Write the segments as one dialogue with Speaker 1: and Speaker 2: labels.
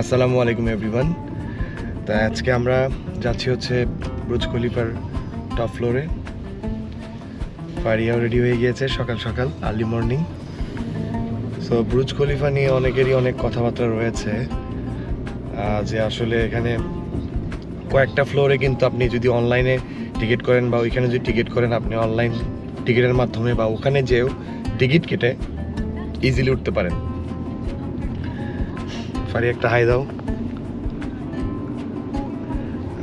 Speaker 1: আসসালামু আলাইকুম এভরিওয়ান তা আজকে আমরা যাচ্ছি হচ্ছে ব্রুজ খলিফার টপ ফ্লোরে ফারিয়াও রেডি হয়ে গিয়েছে সকাল সকাল early morning so Burj Khalifa নিয়ে অনেকেরই অনেক কথাবার্তা রয়েছে যে আসলে এখানে কয়েকটা ফ্লোরে কিন্তু আপনি যদি অনলাইনে টিকিট করেন বা ওইখানে যদি টিকিট করেন, আপনি অনলাইন টিকিটের মাধ্যমে বা ওখানে যেও টিকিট কেটে ইজিলি উঠতে পারেন। ফারি একটা হাই দাও।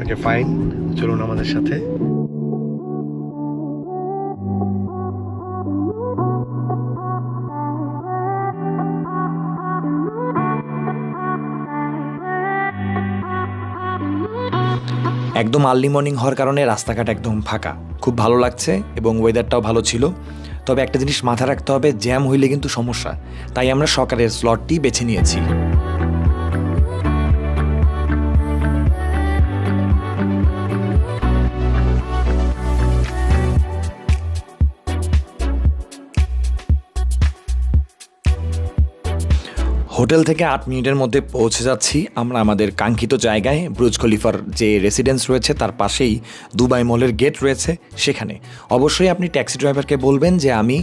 Speaker 1: ওকে ফাইন চলুন আমাদের সাথে।
Speaker 2: একদম আর্লি মর্নিং হওয়ার কারণে রাস্তাঘাট একদম ফাঁকা। খুব ভালো লাগছে এবং ওয়েদারটাও ভালো ছিল। তবে একটা জিনিস মাথা রাখতে হবে জ্যাম হইলে কিন্তু সমস্যা। তাই আমরা সকালের স্লটটি বেছে নিয়েছি। হোটেল থেকে আট মিনিটের মধ্যে পৌঁছে যাচ্ছি। আমরা আমাদের কাঙ্ক্ষিত জায়গায় ব্রুজ খলিফার যে রেসিডেন্স রয়েছে, তার পাশেই দুবাই মলের গেট রয়েছে সেখানে। অবশ্যই আপনি ট্যাক্সি ড্রাইভারকে বলবেন যে আমি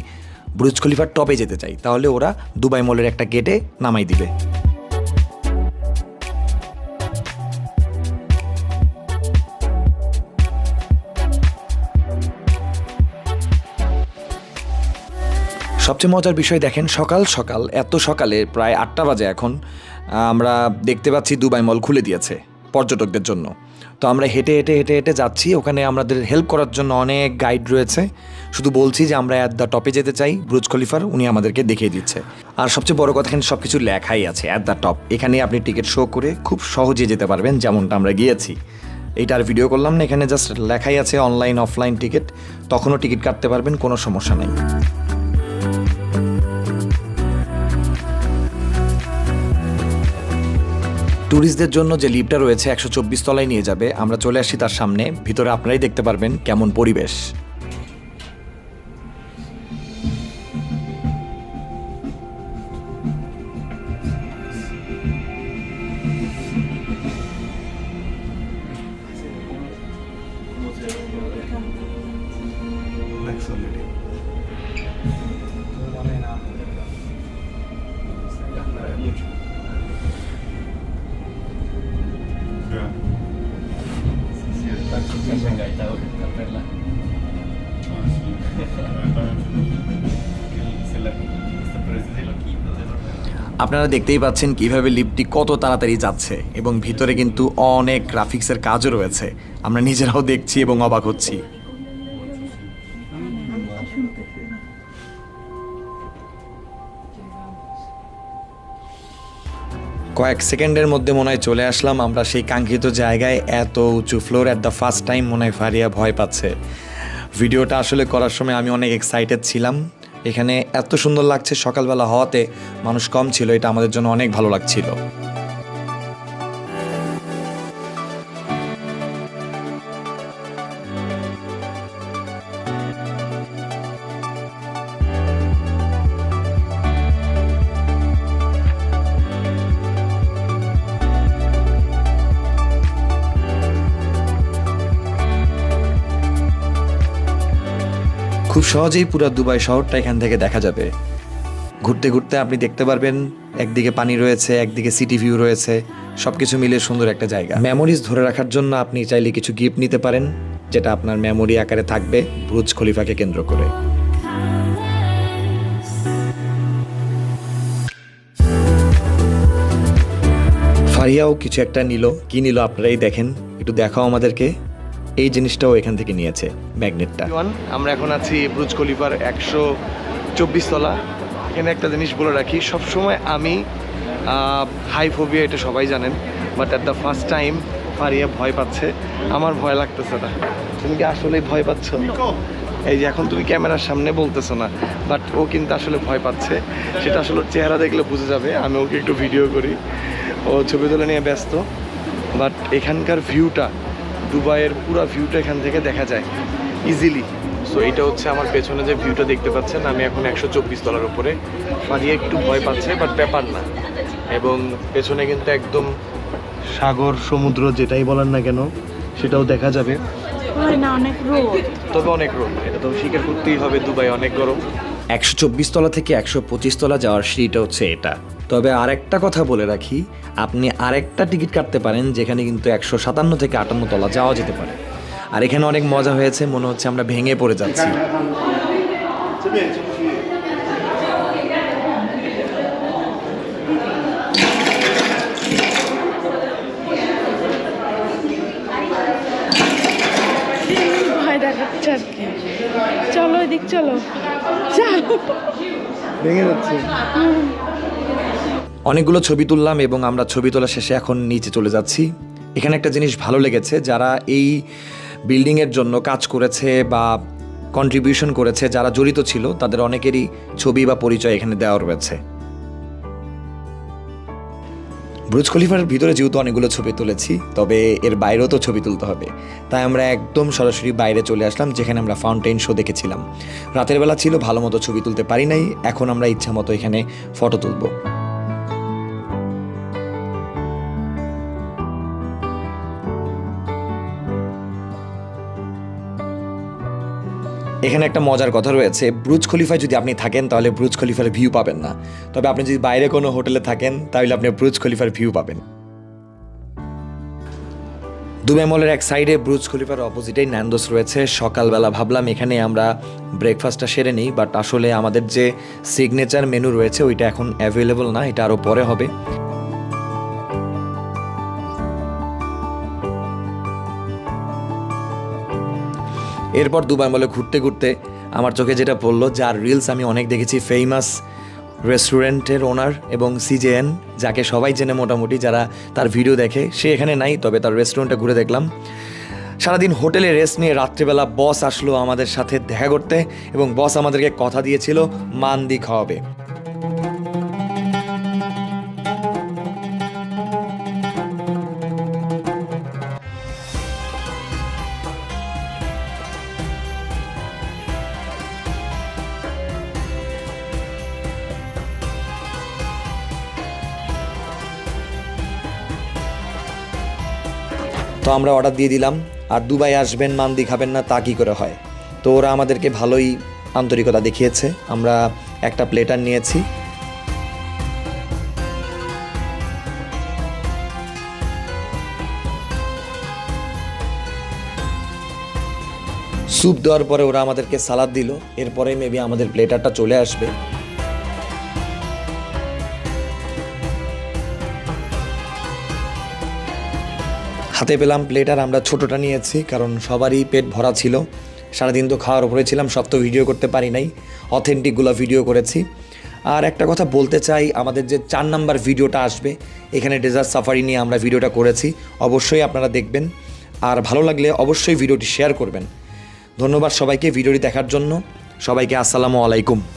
Speaker 2: ব্রুজ খলিফার টপে যেতে চাই। তাহলে ওরা দুবাই মলের একটা গেটে নামাই দিবে। সবচেয়ে মজার বিষয় দেখেন, সকাল সকাল, এত সকালে প্রায় আটটা বাজে এখন, আমরা দেখতে পাচ্ছি দুবাই মল খুলে দিয়েছে পর্যটকদের জন্য। তো আমরা হেঁটে হেঁটে হেঁটে হেঁটে যাচ্ছি, ওখানে আমাদের হেল্প করার জন্য অনেক গাইড রয়েছে। শুধু বলছি যে আমরা অ্যাট দ্য টপে যেতে চাই ব্রুজ খলিফার উনি আমাদেরকে দেখিয়ে দিচ্ছে। আর সবচেয়ে বড় কথা, এখানে সব কিছু লেখাই আছে অ্যাট দ্য টপ এখানে আপনি টিকিট শো করে খুব সহজে যেতে পারবেন, যেমনটা আমরা গিয়েছি। এইটা আর ভিডিও করলাম না, এখানে জাস্ট লেখাই আছে অনলাইন অফলাইন টিকিট তখনও টিকিট কাটতে পারবেন, কোনো সমস্যা নেই। ট্যুরিস্টদের জন্য যে লিফটটা রয়েছে একশো চব্বিশ তলায় নিয়ে যাবে, আমরা চলে আসি তার সামনে। ভিতরে আপনারাই দেখতে পারবেন কেমন পরিবেশ। আপনারা দেখতেই পাচ্ছেন কীভাবে লিফটটি কত তাড়াতাড়ি যাচ্ছে এবং ভিতরে কিন্তু অনেক গ্রাফিক্সের কাজও রয়েছে। আমরা নিজেরাও দেখছি এবং অবাক হচ্ছি। কয়েক সেকেন্ডের মধ্যে মনে হয় চলে আসলাম। আমরা সেই কাঙ্ক্ষিত জায়গায় এত উঁচু floor at the first time মনে হয় ফারিয়া ভয় পাচ্ছে। ভিডিওটা আসলে করার সময় আমি অনেক এক্সাইটেড ছিলাম। এখানে এত সুন্দর লাগছে সকালবেলা হওয়াতে। মানুষ কম ছিল, এটা আমাদের জন্য অনেক ভালো লাগছিল। খুব সহজেই পুরো দুবাই শহরটা এখান থেকে দেখা যাবে। ঘুরতে ঘুরতে আপনি দেখতে পারবেন, একদিকে পানি রয়েছে, একদিকে সিটি ভিউ রয়েছে সব কিছু মিলে সুন্দর একটা জায়গা। মেমোরিজ ধরে রাখার জন্য আপনি চাইলে কিছু গিফট নিতে পারেন, যেটা আপনার মেমোরি আকারে থাকবে ব্রুজ খলিফাকে কেন্দ্র করে। ফারিয়াও কিছু একটা নিল। কি নিল আপনারাই দেখেন। একটু দেখাও আমাদেরকে। এই জিনিসটাও এখান থেকে নিয়েছে, ম্যাগনেটটা।
Speaker 1: আমরা এখন আছি ব্রুজ খলিফার একশো চব্বিশ তলা। এখানে একটা জিনিস বলে রাখি, সবসময় আমি হাই ফোবিয়া এটা সবাই জানেন but at the first time Faria ভয় পাচ্ছে। আমার ভয় লাগতেছে না। তুমি কি আসলেই ভয় পাচ্ছ? এই যে এখন তুমি ক্যামেরার সামনে বলতেছো না বাট ও কিন্তু আসলে ভয় পাচ্ছে। সেটা আসলে চেহারা দেখলে বুঝে যাবে, আমি ওকে একটু ভিডিও করি। ও ছবি তোলা নিয়ে ব্যস্ত বাট এখানকার ভিউটা দুবাইয়ের পুরো ভিউটা এখান থেকে দেখা যায় ইজিলি সো এটা হচ্ছে আমার পেছনে যে ভিউটা দেখতে পাচ্ছেন আমি এখন একশো চব্বিশ তলার উপরে। ফারিয়া একটু ভয় পাচ্ছে বাট ব্যাপার না। এবং পেছনে কিন্তু একদম সাগর সমুদ্র যেটাই বলেন না কেন সেটাও দেখা যাবে।
Speaker 3: না অনেক রোদ।
Speaker 1: তবে অনেক রোদ এটা তো স্বীকার করতেই হবে দুবাই অনেক গরম।
Speaker 2: একশো চব্বিশ তলা থেকে একশো পঁচিশ তলা যাওয়ার সিঁড়িটা হচ্ছে এটা। তবে আরেকটা কথা বলে রাখি, আপনি আরেকটা টিকিট কাটতে পারেন যেখানে কিন্তু একশো সাতান্ন থেকে আটান্ন তলা যাওয়া যেতে পারে। আর এখানে অনেক মজা হয়েছে, মনে হচ্ছে আমরা ভেঙে পড়ে যাচ্ছি
Speaker 3: ভয় দেখাচ্ছে আর কি। চলো এদিক চলো।
Speaker 1: ভেঙে যাচ্ছে।
Speaker 2: অনেকগুলো ছবি তুললাম এবং আমরা ছবি তোলা শেষে এখন নিচে চলে যাচ্ছি। এখানে একটা জিনিস ভালো লেগেছে যারা এই বিল্ডিংয়ের জন্য কাজ করেছে বা কন্ট্রিবিউশন করেছে যারা জড়িত ছিল তাদের অনেকেরই ছবি বা পরিচয় এখানে দেওয়া রয়েছে। ব্রুজ খলিফার ভিতরে যেহেতু অনেকগুলো ছবি তুলেছি, তবে এর বাইরেও তো ছবি তুলতে হবে। তাই আমরা একদম সরাসরি বাইরে চলে আসলাম, যেখানে আমরা ফাউন্টেন শো দেখেছিলাম। রাতের বেলা ছিল, ভালো মতো ছবি তুলতে পারি নাই, এখন আমরা ইচ্ছা মতো এখানে ফটো তুলবো। এখানে একটা মজার কথা রয়েছে। ব্রুজ খলিফায় যদি আপনি থাকেন, তাহলে ব্রুজ খলিফার ভিউ পাবেন না। তবে আপনি যদি বাইরে কোনো হোটেলে থাকেন, তাহলে আপনি ব্রুজ খলিফার ভিউ পাবেন। দুবাই মলের এক সাইডে ব্রুজ খলিফার অপোজিটেই ন্যান্ডোস রয়েছে। সকালবেলা ভাবলাম এখানে আমরা ব্রেকফাস্টটা সেরে নিই বাট আসলে আমাদের যে সিগনেচার মেনু রয়েছে, ওইটা এখন অ্যাভেলেবল না, এটা আরও পরে হবে। এরপর দুবাই মলে ঘুরতে ঘুরতে আমার চোখে যেটা পড়ল, যার রিলস আমি অনেক দেখেছি ফেমাস রেস্টুরেন্টের ওনার এবং সিজেএন যাকে সবাই জেনে মোটামুটি, যারা তার ভিডিও দেখে। সে এখানে নাই, তবে তার রেস্টুরেন্টটা ঘুরে দেখলাম। সারাদিন হোটেলে রেস্ট নিয়ে রাত্রিবেলা বস আসলো আমাদের সাথে দেখা করতে এবং বস আমাদেরকে কথা দিয়েছিল মান্দি খাওয়াবে। তো আমরা অর্ডার দিয়ে দিলাম। আর দুবাই আসবেন, মান্দি খাবেন না, তা কী করে হয়? তো ওরা আমাদেরকে ভালোই আন্তরিকতা দেখিয়েছে। আমরা একটা প্লেটার নিয়েছি। স্যুপ দেওয়ার পরে ওরা আমাদেরকে সালাদ দিল। এরপরে মেবি আমাদের প্লেটারটা চলে আসবে। হাতে পেলাম প্লেট আর আমরা ছোটোটা নিয়েছি, কারণ সবারই পেট ভরা ছিল। সারাদিন তো খাওয়ার উপরে ছিলাম, সব তো ভিডিও করতে পারি নাই। অথেন্টিকগুলো ভিডিও করেছি। আর একটা কথা বলতে চাই, আমাদের যে চার নাম্বার ভিডিওটা আসবে, এখানে ডেজার্ট সাফারি নিয়ে আমরা ভিডিওটা করেছি, অবশ্যই আপনারা দেখবেন। আর ভালো লাগলে অবশ্যই ভিডিওটি শেয়ার করবেন। ধন্যবাদ সবাইকে ভিডিওটি দেখার জন্য। সবাইকে আসসালামু আলাইকুম।